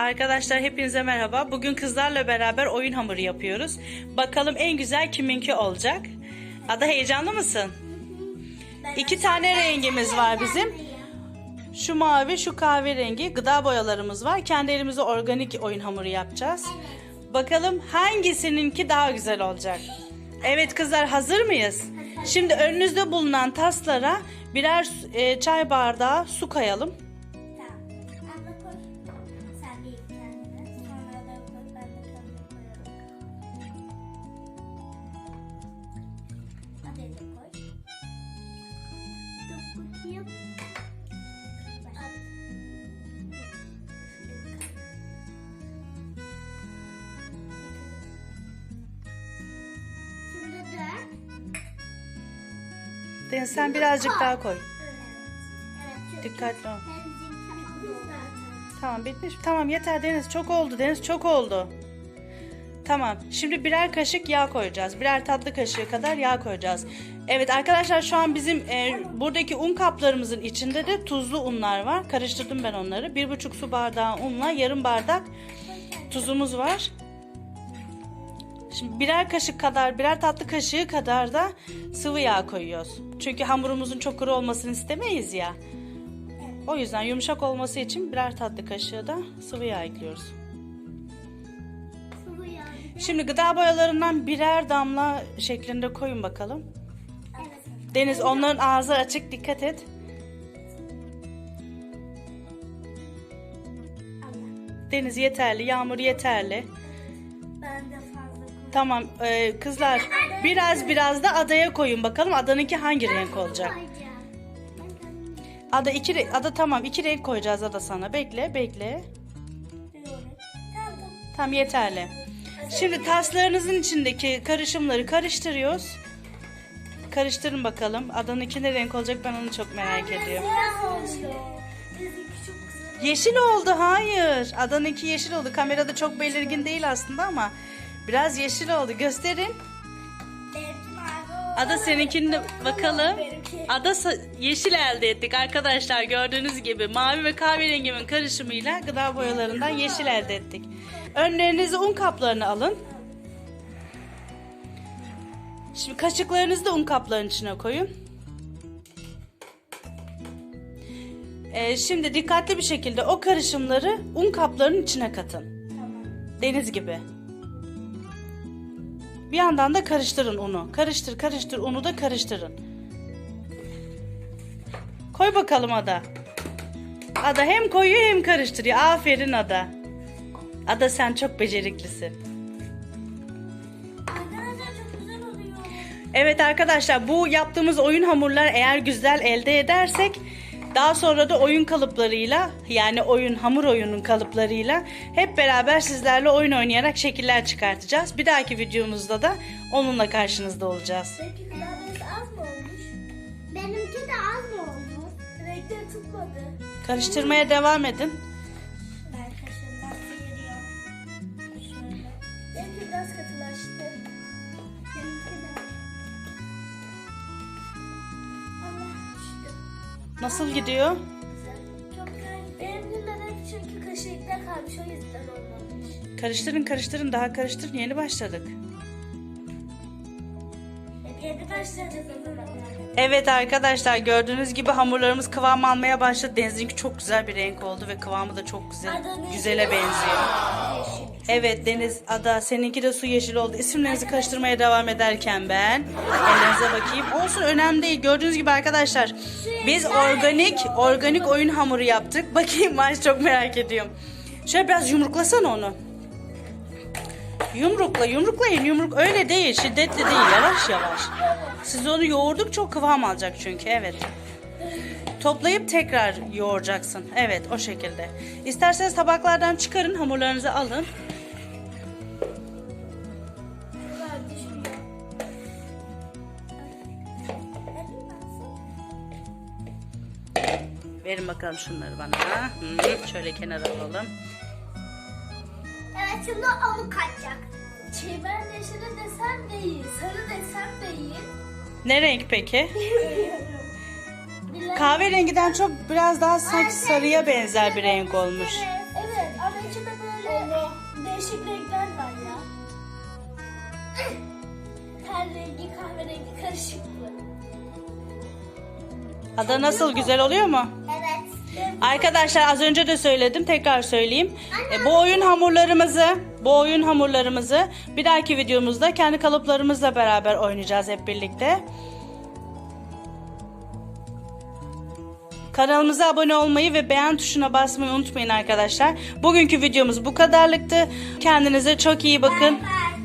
Arkadaşlar hepinize merhaba. Bugün kızlarla beraber oyun hamuru yapıyoruz. Bakalım en güzel kiminki olacak. Ada heyecanlı mısın? İki tane rengimiz var bizim. Şu mavi, şu kahverengi gıda boyalarımız var. Kendi elimizde organik oyun hamuru yapacağız. Bakalım hangisininki daha güzel olacak. Evet kızlar hazır mıyız? Şimdi önünüzde bulunan taslara birer e, çay bardağı su kayalım. Deniz sen birazcık daha koy. Dikkatli ol. Tamam bitmiş. Tamam yeter Deniz çok oldu Deniz çok oldu. Tamam şimdi birer kaşık yağ koyacağız. Birer tatlı kaşığı kadar yağ koyacağız. Evet arkadaşlar şu an bizim e, buradaki un kaplarımızın içinde de tuzlu unlar var. Karıştırdım ben onları. Bir buçuk su bardağı unla yarım bardak tuzumuz var. Şimdi birer kaşık kadar, birer tatlı kaşığı kadar da sıvı yağ koyuyoruz. Çünkü hamurumuzun çok kuru olmasını istemeyiz ya. O yüzden yumuşak olması için birer tatlı kaşığı da sıvı yağ ekliyoruz. Sıvı yağ. Şimdi gıda boyalarından birer damla şeklinde koyun bakalım. Evet. Deniz onların ağzı açık dikkat et. Deniz yeterli, yağmur yeterli. Tamam e, kızlar biraz biraz da adaya koyun bakalım adanınki hangi renk olacak. Ada iki ada tamam iki renk koyacağız ada sana. Bekle bekle. Tam yeterli. Şimdi taslarınızın içindeki karışımları karıştırıyoruz. Karıştırın bakalım. Adanınki ne renk olacak ben onu çok merak ediyorum. Yeşil oldu hayır. Adanınki yeşil oldu. Kamerada çok belirgin değil aslında ama biraz yeşil oldu. Gösterin. Ada seninkini de bakalım. Ada yeşil elde ettik arkadaşlar gördüğünüz gibi. Mavi ve kahverengimin karışımıyla gıda boyalarından yeşil elde ettik. Önlerinize un kaplarını alın. Şimdi kaşıklarınızı da un kaplarının içine koyun. Ee, şimdi dikkatli bir şekilde o karışımları un kaplarının içine katın. Deniz gibi. Bir yandan da karıştırın unu. Karıştır karıştır unu da karıştırın. Koy bakalım Ada. Ada hem koyuyor hem karıştırıyor. Aferin Ada. Ada sen çok beceriklisin. Evet arkadaşlar bu yaptığımız oyun hamurlar eğer güzel elde edersek daha sonra da oyun kalıplarıyla yani oyun hamur oyunun kalıplarıyla hep beraber sizlerle oyun oynayarak şekiller çıkartacağız. Bir dahaki videomuzda da onunla karşınızda olacağız. Klavyenin az mı olmuş? Benimki de az mı olmuş? Renkleri tutmadı. Karıştırmaya devam edin. Ben kaşığımdan sıyırıyorum. Şöyle. Benimki biraz katılaştı. Nasıl gidiyor? Çok güzel. De renk çünkü kaşıkta kalmış o yüzden olmamış. Karıştırın karıştırın daha karıştırın yeni başladık. Yeni o zaman. Evet arkadaşlar gördüğünüz gibi hamurlarımız kıvam almaya başladı. Deniz'inki çok güzel bir renk oldu ve kıvamı da çok güzel. Güzele benziyor. Yeşil. Evet Deniz, Ada seninki de su yeşil oldu. İsimlerinizi karıştırmaya devam ederken ben ellerinize bakayım. Olsun önemli değil. Gördüğünüz gibi arkadaşlar biz organik organik oyun hamuru yaptık. Bakayım Maş çok merak ediyorum. Şöyle biraz yumruklasana onu. Yumrukla yumruklayın yumruk öyle değil şiddetli değil yavaş yavaş. Siz onu yoğurduk çok kıvam alacak çünkü evet. Toplayıp tekrar yoğuracaksın. Evet o şekilde. İsterseniz tabaklardan çıkarın hamurlarınızı alın. Verin bakalım şunları bana. Hı, şöyle kenara alalım. Evet şimdi onu kaçacak. Çimen yeşili desen değil, sarı desen değil. Ne renk peki? Bilal- Kahverengiden çok biraz daha sanki sarıya benzer bir renk olmuş. Evet, Evet ama içinde böyle değişik renkler var ya. Ten rengi kahverengi karışık bu. Ada nasıl güzel oluyor mu? Arkadaşlar az önce de söyledim tekrar söyleyeyim. E, bu oyun hamurlarımızı bu oyun hamurlarımızı bir dahaki videomuzda kendi kalıplarımızla beraber oynayacağız hep birlikte. Kanalımıza abone olmayı ve beğen tuşuna basmayı unutmayın arkadaşlar. Bugünkü videomuz bu kadarlıktı. Kendinize çok iyi bakın. Bye.